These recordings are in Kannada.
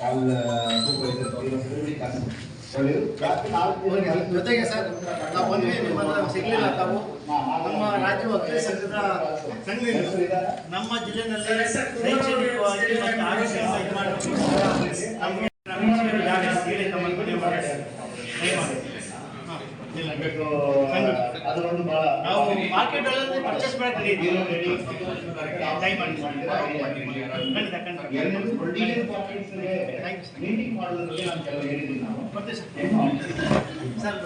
all uh, ನಾಲ್ಕು ದಿನ ಜೊತೆಗೆ ಸರ್ ನಾವು ಬಂದ್ವಿ ಸಿಗ್ಲಿಲ್ಲ ತಾವು. ನಮ್ಮ ರಾಜ್ಯ ವಕೀಲ ಸಂಘದ ಸಂಘದಿಂದ ನಮ್ಮ ಜಿಲ್ಲೆನಲ್ಲಿ ಶೈಕ್ಷಣಿಕವಾಗಿ ಮತ್ತು ಆರೋಗ್ಯವಾಗಿ ಮಾಡಬೇಕು ನಮಗೆ ನಮಗೆ ಜಾಗ ಹೇಳಿ ತಮ್ಮನ್ನು ಮನವಿ ಮಾಡ್ತೇವೆ. ದಯಮಾಡಿ. ಹಾ, ಅದರೊಂದು ಬಹಳ ನಾವು ಮಾರ್ಕೆಟ್ ಅಲ್ಲಿ ಪರ್ಚೇಸ್ ಮಾಡಕ್ಕೆ. ಮೀಟಿಂಗ್ ಮಾಡೋದ್ರಲ್ಲಿ ನಾನು ಕೆಲವು ಹೇಳಿದ್ದೀನಿ ನಾವು ಸರ್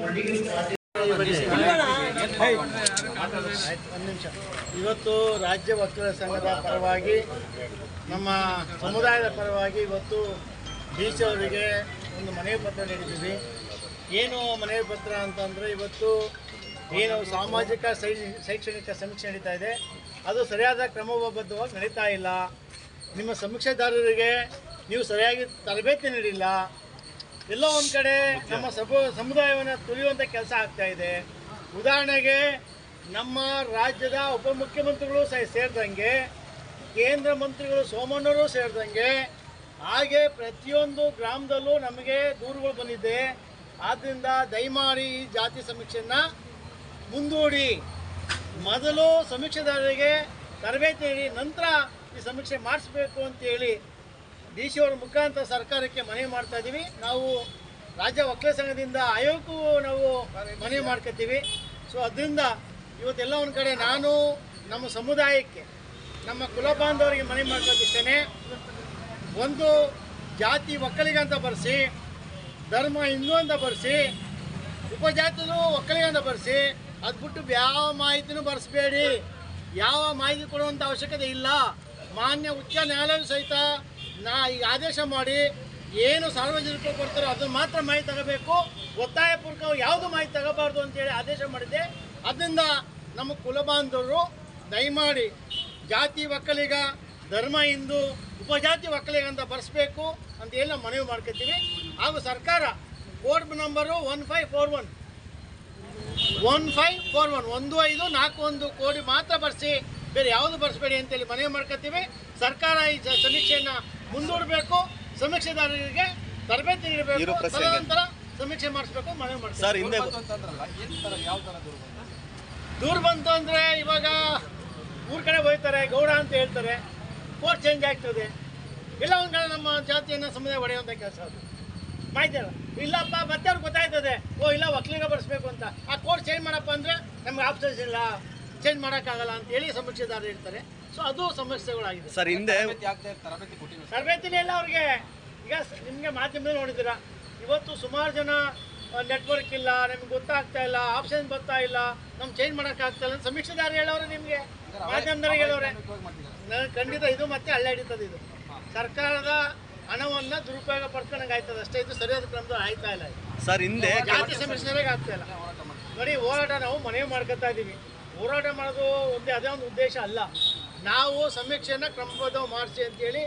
ಪೊಲಿಟಿಕಲ್ ಪಾರ್ಟಿ ಇವತ್ತು ರಾಜ್ಯ ವಕೀಲರ ಸಂಘದ ಪರವಾಗಿ ನಮ್ಮ ಸಮುದಾಯದ ಪರವಾಗಿ ಇವತ್ತು ಡಿ ಸಿ ಅವರಿಗೆ ಒಂದು ಮನವಿ ಪತ್ರ ನೀಡಿದ್ದೀವಿ. ಏನು ಮನವಿ ಪತ್ರ ಅಂತಂದರೆ ಇವತ್ತು ಏನು ಸಾಮಾಜಿಕ ಶೈಕ್ಷಣಿಕ ಸಮೀಕ್ಷೆ ನಡೀತಾ ಇದೆ. ಅದು ಸರಿಯಾದ ಕ್ರಮಬದ್ಧವಾಗಿ ನಡೀತಾ ಇಲ್ಲ. ನಿಮ್ಮ ಸಮೀಕ್ಷೆದಾರರಿಗೆ ನೀವು ಸರಿಯಾಗಿ ತರಬೇತಿ ನೀಡಿಲ್ಲ. ಎಲ್ಲೋ ಒಂದು ಕಡೆ ನಮ್ಮ ಸಬ ಸಮುದಾಯವನ್ನು ತುಳಿಯುವಂಥ ಕೆಲಸ ಆಗ್ತಾ ಇದೆ. ಉದಾಹರಣೆಗೆ ನಮ್ಮ ರಾಜ್ಯದ ಉಪಮುಖ್ಯಮಂತ್ರಿಗಳು ಸಹ ಸೇರಿದಂಗೆ, ಕೇಂದ್ರ ಮಂತ್ರಿಗಳು ಸೋಮಣ್ಣವರು ಸೇರಿದಂಗೆ, ಹಾಗೆ ಪ್ರತಿಯೊಂದು ಗ್ರಾಮದಲ್ಲೂ ನಮಗೆ ದೂರುಗಳು ಬಂದಿದೆ ಆದ್ದರಿಂದ ದಯಮಾಡಿ ಈ ಜಾತಿ ಸಮೀಕ್ಷೆಯನ್ನು ಮುಂದೂಡಿ. ಮೊದಲು ಸಮೀಕ್ಷೆದಾರರಿಗೆ ತರಬೇತಿ ನೀಡಿ ನಂತರ ಈ ಸಮೀಕ್ಷೆ ಮಾಡಿಸ್ಬೇಕು ಅಂತೇಳಿ ಡಿ ಸಿ ಅವರ ಮುಖಾಂತರ ಸರ್ಕಾರಕ್ಕೆ ಮನವಿ ಮಾಡ್ತಾ ಇದ್ದೀವಿ ನಾವು ರಾಜ್ಯ ವಕೀಲ ಸಂಘದಿಂದ ಆಯೋಗಕ್ಕೂ ನಾವು ಮನವಿ ಮಾಡ್ಕೊತೀವಿ. ಸೊ ಅದರಿಂದ ಇವತ್ತೆಲ್ಲ ಒಂದು ಕಡೆ ನಾನು, ನಮ್ಮ ಸಮುದಾಯಕ್ಕೆ, ನಮ್ಮ ಕುಲ ಬಾಂಧವರಿಗೆ ಮನವಿ ಮಾಡ್ಕೊತಿದ್ದೇನೆ ಒಂದು ಜಾತಿ ಒಕ್ಕಲಿಗೆ ಅಂತ ಬರೆಸಿ ಧರ್ಮ ಹಿಂದೂ ಅಂತ ಬರೆಸಿ, ಉಪಜಾತಿನೂ ಒಕ್ಕಲಿಗಂತ ಬರೆಸಿ, ಅದು ಬಿಟ್ಟು ಯಾವ ಮಾಹಿತಿನೂ ಬರೆಸ್ಬೇಡಿ. ಯಾವ ಮಾಹಿತಿ ಕೊಡುವಂಥ ಅವಶ್ಯಕತೆ ಇಲ್ಲ. ಮಾನ್ಯ ಉಚ್ಚ ನ್ಯಾಯಾಲಯ ಸಹಿತ ನಾ ಈಗ ಆದೇಶ ಮಾಡಿ, ಏನು ಸಾರ್ವಜನಿಕರು ಕೊಡ್ತಾರೋ ಅದನ್ನು ಮಾತ್ರ ಮಾಹಿತಿ ತಗೋಬೇಕು. ಒತ್ತಾಯಪೂರ್ವಕ ಯಾವುದು ಮಾಹಿತಿ ತಗೋಬಾರ್ದು ಅಂತೇಳಿ ಆದೇಶ ಮಾಡಿದೆ ಅದರಿಂದ ನಮ್ಮ ಕುಲಬಾಂಧವರು ದಯಮಾಡಿ ಜಾತಿ ಒಕ್ಕಲಿಗ, ಧರ್ಮ ಹಿಂದೂ, ಉಪಜಾತಿ ಒಕ್ಕಲಿಗ ಅಂತ ಬರೆಸ್ಬೇಕು ಅಂತ ಹೇಳಿ ನಾವು ಮನವಿ ಮಾಡ್ಕೊತೀವಿ ಹಾಗೂ ಸರ್ಕಾರ code number one five four one. One five four one. ಒಂದು ಐದು ನಾಲ್ಕು ಒಂದು ಕೋಡಿ ಮಾತ್ರ ಬರೆಸಿ ಬೇರೆ ಯಾವುದು ಬರೆಸಬೇಡಿ ಅಂತೇಳಿ ಮನವಿ ಮಾಡ್ಕೊತೀವಿ ಸರ್ಕಾರ ಈ ಸಮೀಕ್ಷೆಯನ್ನು ಮುಂದೂಡಬೇಕು. ಸಮೀಕ್ಷೆದಾರರಿಗೆ ತರಬೇತಿ ನೀಡಬೇಕು. ತದನಂತರ ಸಮೀಕ್ಷೆ ಮಾಡಿಸ್ಬೇಕು ಮನವಿ ಮಾಡಿಸ್ಬೇಕು. ದೂರ ಬಂತು ಅಂದರೆ ಇವಾಗ ಊರ ಕಡೆ ಹೋಗ್ತಾರೆ ಗೌಡ ಅಂತ ಹೇಳ್ತಾರೆ. ಕೋರ್ಟ್ ಚೇಂಜ್ ಆಗ್ತದೆ. ಇಲ್ಲ ಒಂದು ಕಡೆ ನಮ್ಮ ಜಾತಿಯನ್ನು ಸಮುದಾಯ ಒಡೆಯುವಂಥ ಕೆಲಸ ಅದು. ಮಾಹಿತಿ ಇಲ್ಲಪ್ಪ ಮತ್ತೆ ಅವ್ರಿಗೆ ಗೊತ್ತಾಯ್ತದೆ. ಓ ಇಲ್ಲ ವಕೀಲಿಗ ಬರೆಸ್ಬೇಕು ಅಂತ. ಆ ಕೋರ್ಟ್ ಚೇಂಜ್ ಮಾಡಪ್ಪ ಅಂದರೆ ನಮ್ಗೆ ಆಪ್ಷನ್ಸ್ ಇಲ್ಲ. ಚೇಂಜ್ ಮಾಡೋಕ್ಕಾಗಲ್ಲ ಅಂತೇಳಿ ಸಮೀಕ್ಷೆದಾರರು ಹೇಳ್ತಾರೆ. ಸೊ ಅದು ಸಮಸ್ಯೆಗಳಾಗಿದೆ. ಸರ್ ಹಿಂದೆ ತರಬೇತಿನೇ ಇಲ್ಲ ಅವ್ರಿಗೆ. ಈಗ ನಿಮಗೆ ಮಾಧ್ಯಮದಲ್ಲಿ ನೋಡಿದ್ದೀರಾ? ಇವತ್ತು ಸುಮಾರು ಜನ ನೆಟ್ವರ್ಕ್ ಇಲ್ಲ ನಿಮ್ಗೆ ಗೊತ್ತಾಗ್ತಾ ಇಲ್ಲ ಆಪ್ಷನ್ ಬರ್ತಾ ಇಲ್ಲ. ನಮ್ಗೆ ಚೇಂಜ್ ಮಾಡೋಕ್ಕಾಗ್ತಾ ಇಲ್ಲ ಅಂತ ಸಮೀಕ್ಷೆದಾರ ಹೇಳೋರು ನಿಮಗೆ. ಮಾಧ್ಯಮದವ್ರಿಗೆ ಹೇಳೋರೆ. ನಾನು ಖಂಡಿತ ಇದು ಮತ್ತೆ ಹಳ್ಳ ಹಿಡಿತದೆ ಇದು. ಸರ್ಕಾರದ ಹಣವನ್ನು ದುರುಪಯೋಗ ಪಡ್ಕೊಂಡಂಗೆ ಆಯ್ತದ. ಅಷ್ಟೇ ಇದು ಸರಿಯಾದ ಕ್ರಮದ ಆಯ್ತಾ ಇಲ್ಲ ಸರ್ ಹಿಂದೆ ಜಾತಿ ಸಮೀಕ್ಷೆದಾರಿಗೆ ಆಗ್ತಾ ಇಲ್ಲ. ನೋಡಿ ಹೋರಾಟ ನಾವು ಮನವಿ ಮಾಡ್ಕೊತಾ ಇದ್ದೀವಿ ಹೋರಾಟ ಮಾಡೋದು ಒಂದೇ ಅದೇ ಒಂದು ಉದ್ದೇಶ ಅಲ್ಲ. ನಾವು ಸಮೀಕ್ಷೆಯನ್ನು ಕ್ರಮಬದ್ಧ ಮಾಡಿಸಿ ಅಂತೇಳಿ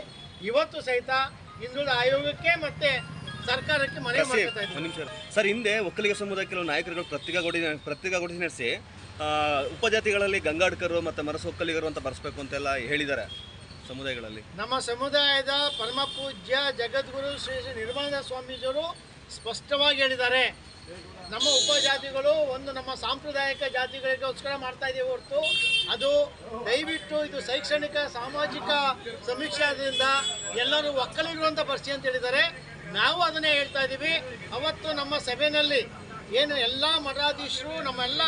ಇವತ್ತು ಸಹಿತ ಹಿಂದುಳಿದ ಆಯೋಗಕ್ಕೆ ಮತ್ತೆ ಸರ್ಕಾರಕ್ಕೆ ಮನವಿ ಮಾಡ್ತಾ ಮಾಡ್ಕೊತಾ ಇದ್ದೀವಿ ಸರ್ ಹಿಂದೆ ಒಕ್ಕಲಿಗ ಸಮುದಾಯ ಕೆಲವು ನಾಯಕರುಗಳು ಪ್ರತ್ಯೇಕಗೊಡಿ ಪತ್ರಿಕಾಗೋಷ್ಠಿ ನಡೆಸಿ ಉಪಜಾತಿಗಳಲ್ಲಿ ಗಂಗಾಡ್ಕರು ಮತ್ತು ಮರಸು ಒಕ್ಕಲಿಗರು ಅಂತ ಬರೆಸ್ಬೇಕು ಅಂತೆಲ್ಲ ಹೇಳಿದ್ದಾರೆ. ಸಮುದಾಯಗಳಲ್ಲಿ? ನಮ್ಮ ಸಮುದಾಯದ ಪರಮ ಪೂಜ್ಯ ಜಗದ್ಗುರು ಶ್ರೀ ಶ್ರೀ ನಿರ್ಮಲಾನಂದ ಸ್ವಾಮೀಜಿಯವರು ಸ್ಪಷ್ಟವಾಗಿ ಹೇಳಿದ್ದಾರೆ. ನಮ್ಮ ಉಪಜಾತಿಗಳು ಒಂದು ನಮ್ಮ ಸಾಂಪ್ರದಾಯಿಕ ಜಾತಿಗಳಿಗೋಸ್ಕರ ಮಾಡ್ತಾ ಇದ್ದೀವಿ ಹೊರತು ಅದು ದಯವಿಟ್ಟು ಇದು ಶೈಕ್ಷಣಿಕ, ಸಾಮಾಜಿಕ ಸಮೀಕ್ಷೆ ಆದ್ರಿಂದ ಎಲ್ಲರೂ ಒಕ್ಕಲಿಗರು ಅಂತ ಬರ್ಸಿ ಅಂತ ಹೇಳಿದ್ದಾರೆ. ನಾವು ಅದನ್ನೇ ಹೇಳ್ತಾ ಇದ್ದೀವಿ. ಅವತ್ತು ನಮ್ಮ ಸಭೆಯಲ್ಲಿ ಏನು ಎಲ್ಲ ಮಠಾಧೀಶರು ನಮ್ಮೆಲ್ಲ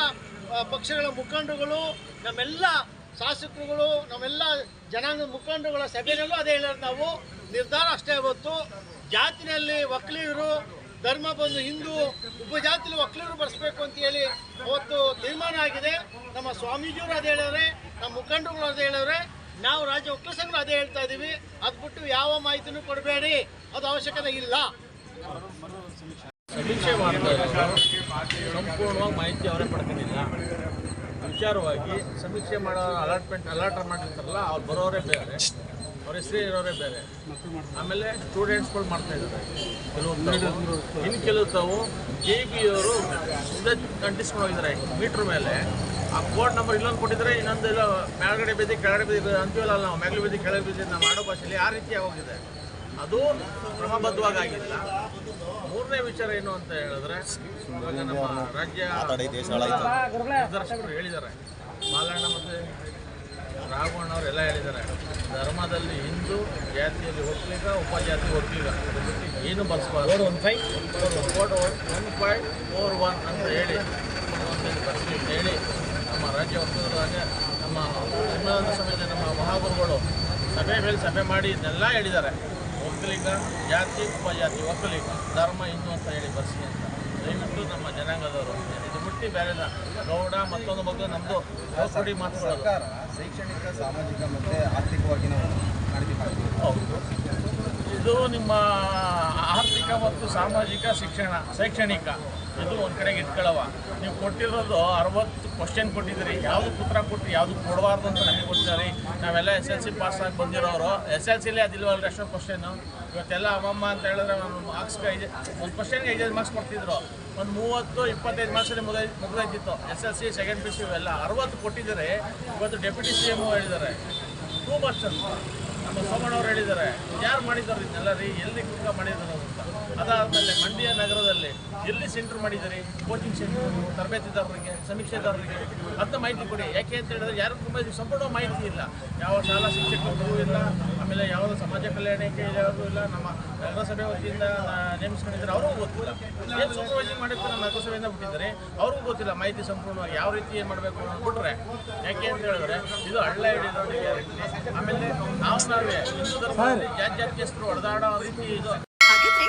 ಪಕ್ಷಗಳ ಮುಖಂಡರುಗಳು, ನಮ್ಮೆಲ್ಲ ಶಾಸಕರುಗಳು, ನಮ್ಮೆಲ್ಲ ಜನಾಂಗದ ಮುಖಂಡರುಗಳ ಸಭೆಯಲ್ಲೂ ಅದೇ ಹೇಳೋದು ನಾವು. ನಿರ್ಧಾರ ಅಷ್ಟೇ ಹೊತ್ತು ಜಾತಿನಲ್ಲಿ ವಕೀಲರು, ಧರ್ಮ ಬಂದು ಹಿಂದೂ, ಉಪಜಾತಿಲಿ ವಕೀಲರು ಬರೆಸ್ಬೇಕು ಅಂತ ಹೇಳಿ ಅವತ್ತು ತೀರ್ಮಾನ ಆಗಿದೆ. ನಮ್ಮ ಸ್ವಾಮೀಜಿಯವರು ಅದೇ ಹೇಳಿದ್ರೆ ನಮ್ಮ ಮುಖಂಡರುಗಳು ಅದೇ ಹೇಳಿದ್ರೆ ನಾವು ರಾಜ್ಯ ಒಕ್ಕಲ ಸಂಘ ಅದೇ ಹೇಳ್ತಾ ಇದ್ದೀವಿ ಅದು ಬಿಟ್ಟು ಯಾವ ಮಾಹಿತಿನೂ ಕೊಡಬೇಡಿ. ಅದು ಅವಶ್ಯಕತೆ ಇಲ್ಲ. ಸಮೀಕ್ಷೆ ಸಂಪೂರ್ಣವಾಗಿ ಮಾಹಿತಿ ಅವರೇ ಪಡ್ಕೊಂಡಿಲ್ಲ. ವಿಚಾರವಾಗಿ ಸಮೀಕ್ಷೆ ಮಾಡೋ ಅಲಾಟ್ಮೆಂಟ್ ಅಲಾಟ್ ಮಾಡಿರ್ತಾರಲ್ಲ ಅವ್ರು ಬರೋರೇ ಬೇರೆ. ಅವ್ರ ಹೆಸರೇ ಇರೋರೇ ಬೇರೆ. ಆಮೇಲೆ ಸ್ಟೂಡೆಂಟ್ಸ್ಗಳು ಮಾಡ್ತಾ ಇದ್ದಾರೆ. ಕೆಲವು ಇನ್ನು ಕೆಲವು ತಾವು ಜೆ ಬಿ ಅವರು ಹೋಗಿದ್ದಾರೆ ಮೀಟ್ರ್ ಮೇಲೆ. ಆ ಕೋಡ್ ನಂಬರ್ ಇಲ್ಲೊಂದು ಕೊಟ್ಟಿದ್ರೆ ಇನ್ನೊಂದು ಇಲ್ಲ ಮೇಲ್ಗಡೆ ಬೀದಿ, ಕೆಳಗಡೆ ಬೀದಿ ಅಂತೀವಲ್ಲ ನಾವು ಮೇಲ್ಗಡೆ ಬೀದಿ, ಕೆಳಗಡೆ ಬೀದಿ ನಾವು ಮಾಡೋ ಭಾಷೆಯಲ್ಲಿ ಆ ರೀತಿ ಆಗೋಗಿದೆ. ಅದು ಕ್ರಮಬದ್ಧವಾಗಿ ಆಗಿಲ್ಲ. ಮೂರನೇ ವಿಚಾರ ಏನು ಅಂತ ಹೇಳಿದ್ರೆ ಇವಾಗ ನಮ್ಮ ರಾಜ್ಯ ನಿರ್ದೇಶಕರು ಹೇಳಿದ್ದಾರೆ. ಮಾಲಣ್ಣ ಮತ್ತು ರಾಘವಣ್ಣ ಅವರೆಲ್ಲ ಹೇಳಿದ್ದಾರೆ. ಧರ್ಮದಲ್ಲಿ ಹಿಂದೂ ಜಾತಿಯಲ್ಲಿ ಒಕ್ಕಲಿಗ ಉಪಜಾತಿ ಒಕ್ಕಲಿಗ ಜೊತೆ ಏನು ಬರ್ಸ್ಬಾರ್ದು one five four one five four one ಅಂತ ಹೇಳಿ ಅಂತ ಹೇಳಿ ನಮ್ಮ ರಾಜ್ಯ ಒಕ್ಕಲಿಗರಾಗ ನಮ್ಮ ಸಮ್ಮೇಳನ ಸಮೇತ ನಮ್ಮ ಮಹಾಗುರುಗಳು ಸಭೆ ಮೇಲೆ ಸಭೆ ಮಾಡಿ ಇದನ್ನೆಲ್ಲ ಹೇಳಿದ್ದಾರೆ. ಒಕ್ಕಲಿಗ ಜಾತಿ ಉಪಜಾತಿ ಒಕ್ಕಲಿಗ ಧರ್ಮ ಹಿಂದೂ ಅಂತ ಹೇಳಿ ಬರ್ಸಿ ಅಂತ. ದಯವಿಟ್ಟು ನಮ್ಮ ಜನಾಂಗದವರು ಇದು ಬಿಟ್ಟು ಬೇರೆ ಗೌಡ ಮತ್ತೊಂದು ಬಗ್ಗೆ ನಮ್ಮದು ಕೊಡಿ ಸರ್ಕಾರ ಶೈಕ್ಷಣಿಕ ಸಾಮಾಜಿಕ ಮತ್ತು ಆರ್ಥಿಕವಾಗಿ ನಾವು ಹೌದು. ಇದು ನಿಮ್ಮ ಆರ್ಥಿಕ ಮತ್ತು ಸಾಮಾಜಿಕ ಶಿಕ್ಷಣ, ಶೈಕ್ಷಣಿಕ. ಇದು ಒಂದು ಕಡೆಗೆ ಇಟ್ಕೊಳ್ಳವ ನೀವು ಕೊಟ್ಟಿರೋದು ಅರವತ್ತು ಕ್ವಶನ್ ಕೊಟ್ಟಿದ್ದೀರಿ. ಯಾವುದು ಉತ್ತರ ಕೊಟ್ಟು ಯಾವುದು ಕೊಡಬಾರ್ದು ಅಂತ ನಮಗೆ ಗೊತ್ತಿದ್ದಾರೆ ನಾವೆಲ್ಲ ಎಸ್ ಎಲ್ ಸಿ ಪಾಸ್ ಆಗಿ ಬಂದಿರೋರು. ಎಸ್ ಎಲ್ ಸಿಲೇ ಅದಿಲ್ವಲ್ಲ ಎಷ್ಟೋ ಕ್ವಶನ್ನು ಇವತ್ತೆಲ್ಲ ಅಮ್ಮಮ್ಮ ಅಂತ ಹೇಳಿದ್ರೆ ಒಂದು ಮಾರ್ಕ್ಸ್ಗೆ ಐದು, ಒಂದು ಕ್ವಶನ್ಗೆ ಐದೈದು ಮಾರ್ಕ್ಸ್ ಕೊಡ್ತಿದ್ರು. ಒಂದು ಮೂವತ್ತು, ಇಪ್ಪತ್ತೈದು ಮಾರ್ಕ್ಸಲ್ಲಿ ಮುಗಿದ ಮುಗಿದೈತಿತ್ತು S L C second P C ಇವೆಲ್ಲ ಅರವತ್ತು ಕೊಟ್ಟಿದ್ದಾರೆ. ಇವತ್ತು ಡೆಪ್ಯೂಟಿ ಸಿ ಎಂ ಹೇಳಿದ್ದಾರೆ. ಟೂ ಮಚ್ ಸೋಮಣ್ಣವ್ರು ಹೇಳಿದ್ದಾರೆ. ಯಾರು ಮಾಡಿದ್ದಾರೆ ಇದನ್ನೆಲ್ಲ ರೀ? ಎಲ್ಲಿ ಕುತ್ಕ ಮಾಡಿದ್ದಾರೆ ಅಂತ ಅದಾದಮೇಲೆ ಮಂಡ್ಯ ನಗರದಲ್ಲಿ ಎಲ್ಲಿ ಸೆಂಟರ್ ಮಾಡಿದ್ದಾರೆ? ಕೋಚಿಂಗ್ ಸೆಂಟರ್ ತರಬೇತಿದಾರರಿಗೆ ಸಮೀಕ್ಷೆದಾರರಿಗೆ ಅಂತ ಮಾಹಿತಿ ಕೊಡಿ. ಯಾಕೆ ಅಂತ ಹೇಳಿದ್ರೆ ಯಾರು ತುಂಬ ಸಂಪೂರ್ಣ ಮಾಹಿತಿ ಇಲ್ಲ. ಯಾವ ಶಾಲಾ ಶಿಕ್ಷಕರು ಇಲ್ಲ ಆಮೇಲೆ ಯಾವುದೋ ಸಮಾಜ ಕಲ್ಯಾಣಕ್ಕೆ ಯಾವುದೂ ಇಲ್ಲ ನಮ್ಮ ನಗರಸಭೆ ವತಿಯಿಂದ ನೇಮಿಸ್ಕೊಂಡಿದ್ದಾರೆ ಅವ್ರಿಗೂ ಗೊತ್ತಿಲ್ಲ. ಏನು ಸೂಪರ್ವೈಸಿಂಗ್ ಮಾಡಿರ್ತಾರೆ ನಮ್ಮ ನಗರಸಭೆಯಿಂದ ಬಿಟ್ಟಿದ್ದಾರೆ ಅವ್ರಿಗೂ ಗೊತ್ತಿಲ್ಲ ಮಾಹಿತಿ ಸಂಪೂರ್ಣವಾಗಿ ಯಾವ ರೀತಿ ಏನು ಮಾಡಬೇಕು ಅಂತ ಬಿಟ್ಟರೆ ಯಾಕೆ ಅಂತ ಹೇಳಿದ್ರೆ ಇದು ಹಳ್ಳ ಹಿಡಿದವರಿಗೆ ಆಮೇಲೆ ನಾವು ನಾವೇ ಹಿಂದೂ ಧರ್ಮದಲ್ಲಿ ಜಾತಿ ಹೊಡೆದಾಡೋ ರೀತಿ ಇದು. ಹಾಗಿದ್ರೆ